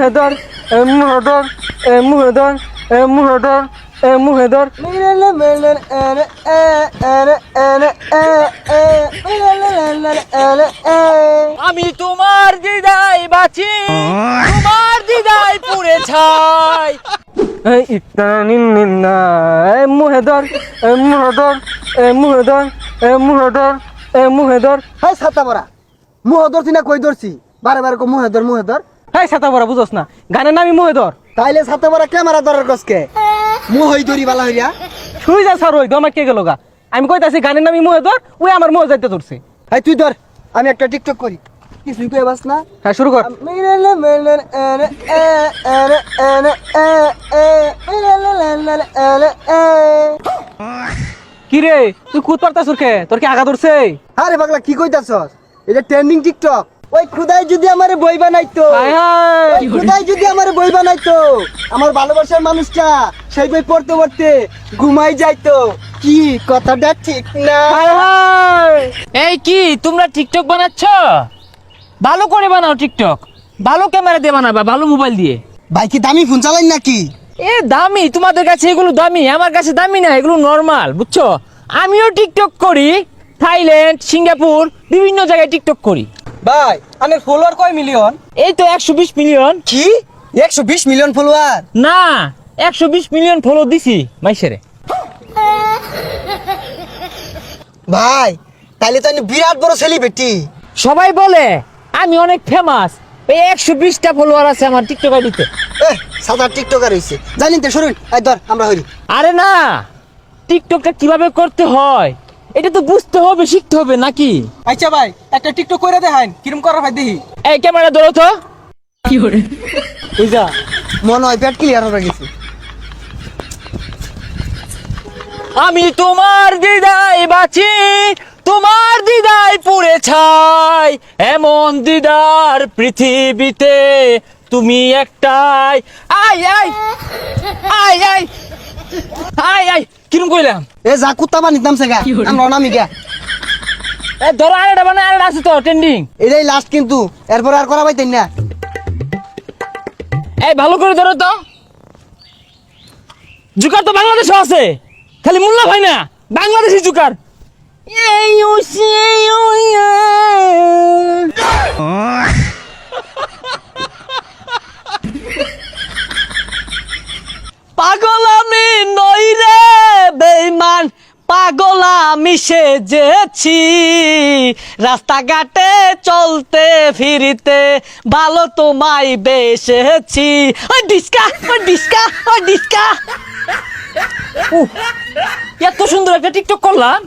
মুহেদর এ মুহেদর এ মুহেদর এ মুহেদর এ মুহেদর। আমি তোমার দিদাই বাঁচি তোমার দিদাই পুড়ে ছাই। মুহেদর এ মুহেদর এ মুহেদর এ মুহেদর এ মুহেদর। হাই ছাতা পরা মুহ ধরছি না কই ধরছি? বারে বারে কো মুহে ধর মুহে ছাতা পরা বুঝোস না। গানের নামই মুহেদর। তাইলে ছাতা পরা ক্যামেরা ধরার কসকে মুহ ধরি বালা হইয়া। শুই যা স্যার ওই দমার কে গেল গা? আমি কইতাছি গানের নামই মুহেদর ওই আমার মুহে যাইতে ধরছে। হাই তুই ধর আমি একটা টিকটক করি। কিছুই কই বাস না। হ্যাঁ শুরু কর। কি রে তুই কুদ পারতাছ কে? তোর কি আগা ধরছে? আরে পাগলা কি কইতাছস? এটা ট্রেন্ডিং টিকটক ওই খুদাই যদি আমারে বই বানাইতো খুদাই যদি আমারে বই বানাইতো আমার ভালোবাসার মানুষটা সেই বই পড়তে পড়তে ঘুমাই যাইতো। কি কথাটা ঠিক না? এই কি তোমরা টিকটক বানাচ্ছ? ভালো করে বানাও টিকটক। ভালো ক্যামেরা দিয়ে বানাবা ভালো মোবাইল দিয়ে। ভাই কি দামি ফোন চালাই নাকি? এ দামি। তোমাদের কাছে এগুলো দামি আমার কাছে দামি না এগুলো নর্মাল বুঝছ? আমিও টিকটক করি থাইল্যান্ড সিঙ্গাপুর বিভিন্ন জায়গায় টিকটক করি। ভাই আনের ফলোয়ার কয় মিলিয়ন এই তো একশো বিশ মিলিয়ন কি? একশো বিশ মিলিয়ন ফলোয়ার না একশো বিশ মিলিয়ন ফলো দিছি মাইসেরে। ভাই তাইলে তো আমি বিরাট বড় সেলিব্রিটি সবাই বলে আমি অনেক ফেমাস এই একশো বিশটা ফলোয়ার আছে আমার টিকটক আইডিতে। সাদা টিকটকার হইছে। জানি তো শুনুন এই ধর আমরা হইরি। আরে না টিকটকটা কীভাবে করতে হয়? এটা তো বুঝতে হবে শিখতে হবে নাকি? আচ্ছা ভাই একটা টিকটক করে দেখাইন কিরম করা ভাই দেখি। এই ক্যামেরা ধরো তো। কি করে? বুঝা মনে হয় পেট ক্লিয়ার হয়ে গেছে। আমি তোমার দিদাই বাঁচি তোমার দিদাই পুড়ে ছাই। এমন দিদার পৃথিবীতে তুমি একটাই। আই আই আই আই আই আই কিরম কইলাম? এ যা কুত্তা বানিত নামছে গা আমরা নামি গা। ধরো আরেকটা মানে আরেকটা আছে তো ট্রেন্ডিং এটাই লাস্ট কিন্তু এরপর আর করা পাইতেন না। এই ভালো করে ধরো তো। জুকার তো বাংলাদেশও আছে খালি মোল্লা ভাই না বাংলাদেশি জুকার। এই সেই ও ইয়া। পাগল আমি নই রে বেইমান পাগল আমি সেজেছি। রাস্তাঘাটে চলতে, ফিরিতে ভালো তোমায় বেসেছি। ওই ডিসকা ওই ডিসকা ওই ডিসকা। এত সুন্দর একটা টিকটক করলাম।